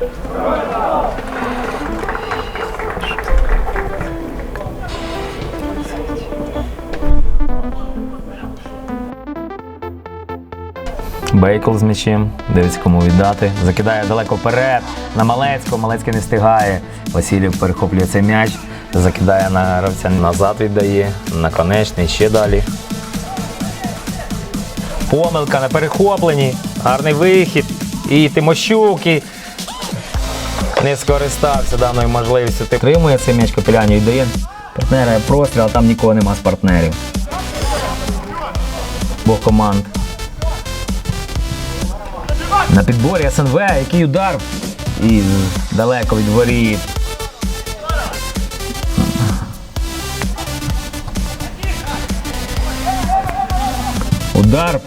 Бейкл з м'ячем, дивиться кому віддати. Закидає далеко вперед на Малецького. Малецький не встигає. Васильєв перехоплює цей м'яч, закидає на гравця назад віддає, наконечний, ще далі. Помилка на перехопленні, гарний вихід. І Тимощук і не скористався даною можливістю. Тримує цей м'яч Капелянів, віддає партнера простріл, а там нікого нема з партнерів. Бог команд. На підборі СНВ, який удар. І далеко від воріт. Удар.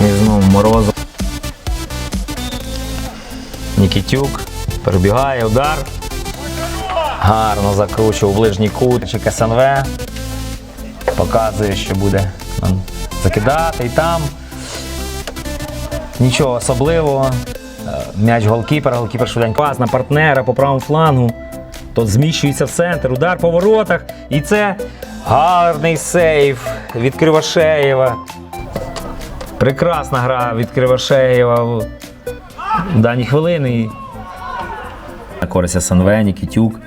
І знову Морозов. Нікітюк. Перебігає, удар. Гарно закручує ближній кут. Чек СНВ. Показує, що буде закидати і там. Нічого особливого. Е, М'яч голкіпера, голкіпер швиденько пас на партнера по правому флангу. Тот зміщується в центр, удар по воротах. І це гарний сейв від Кривошеєва. Прекрасна гра від Кривошеєва в дані хвилини. На користь СНВ, Нікітюк.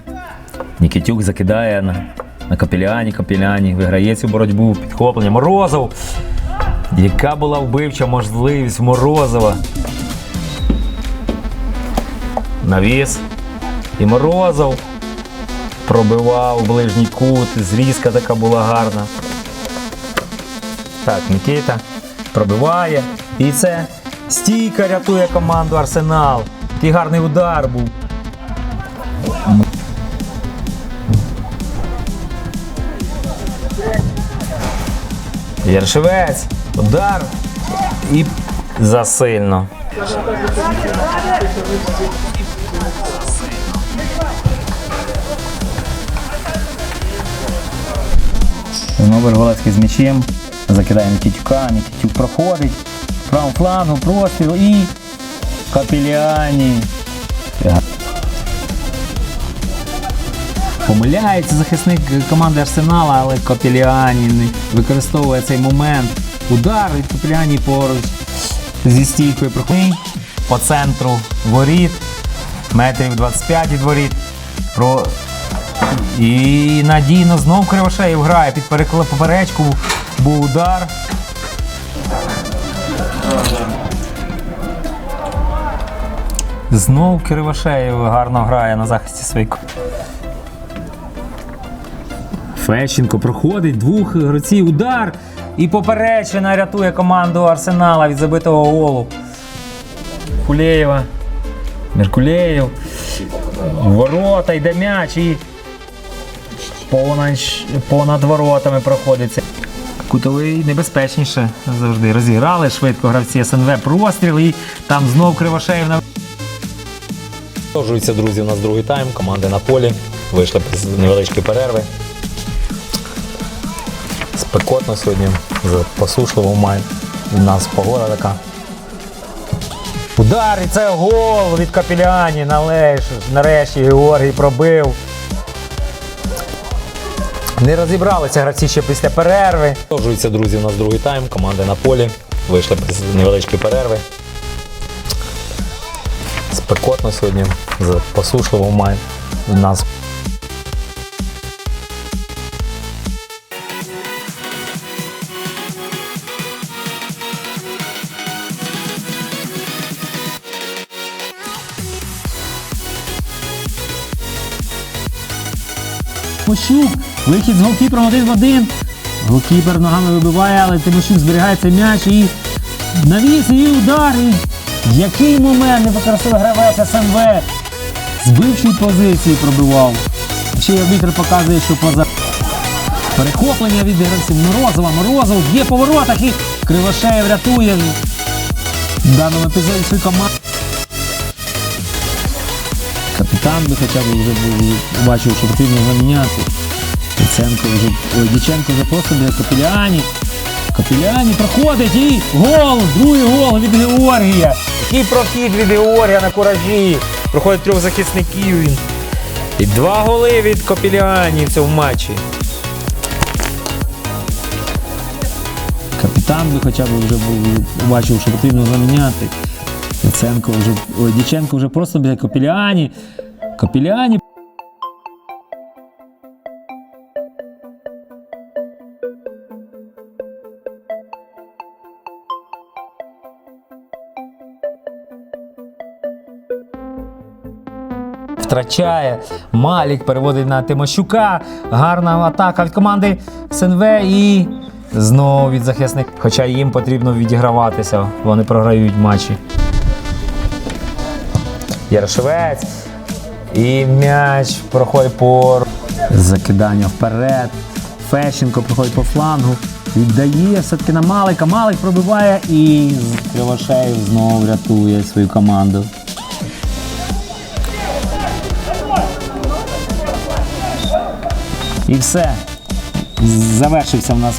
Нікітюк закидає на, на Капіляні, Капіляні, виграє цю боротьбу, підхоплення. Морозов. Яка була вбивча можливість Морозова? Навіс. І Морозов пробивав ближній кут. Зрізка така була гарна. Так, Нікіта пробиває. І це стійка рятує команду Арсенал. Такий гарний удар був. Яршевець. Удар. І засильно. Знову Верголецький з м'ячем. Закидає Нікітюка. Нікітюк проходить. Правому флангу простріл і Капіляні. Помиляється захисник команди Арсенала, але Капіляні не використовує цей момент. Удар від Капіляні поруч зі стійкою проходить по центру воріт. Метрів 25 від воріт. Про... І надійно знов Кривошеєв грає під поперечку. Був удар. Знов Кривошеєв гарно грає на захисті своїх. Фещенко проходить двох гравців, удар і поперечина рятує команду Арсенала від забитого голу. Кулєєва. Меркулєєв. Ворота йде м'яч і понад, понад воротами проходиться. Кутовий небезпечніше завжди. Розіграли швидко гравці СНВ простріл і там знов Кривошеєв на. Продовжується, друзі, у нас другий тайм. Команди на полі. Вийшли з невеличкої перерви. Спекотно сьогодні, посушливо має. У нас погода така. Удар, і це гол від Капіляні. Нарешті Георгій пробив. Не розібралися гравці ще після перерви. Продовжується, друзі, у нас другий тайм. Команди на полі. Вийшли з невеличкі перерви. Спекотно сьогодні, посушливо має. Нас Тимощук. Вихід з голкіпером один в один. Голкіпер ногами вибиває, але Тимощук зберігає цей м'яч і навіс і удар. І який момент не використовує гравець СМВ. З бившої позиції пробивав. Ще й арбітр показує, що поза перехоплення від гравців Морозова. Морозов є по воротах і Кривошеєв рятує в даному епізоді свою команду. Капітан би хоча б вже бачив, що потрібно заміняти. Діченко вже, ой, Діченко вже просто для Капіляні. Капіляні проходить і гол! Другий гол від Георгія. Який прохід від Георгія на куражі. Проходить трьох захисників він. І два голи від Копіліані в цьому матчі. Капітан би хоча б вже бачив, що потрібно заміняти. Яценко вже, ой, Діченко вже просто біля Капіляні. Капіляні. Втрачає. Малік переводить на Тимощука. Гарна атака від команди СНВ і знову від захисника. Хоча їм потрібно відіграватися. Вони програють матчі. Ярошевець. І м'яч проходить по Закидання вперед. Фещенко проходить по флангу. Віддає все-таки на Малика. Малик пробиває і Кривошеєв знову рятує свою команду. І все. Завершився в нас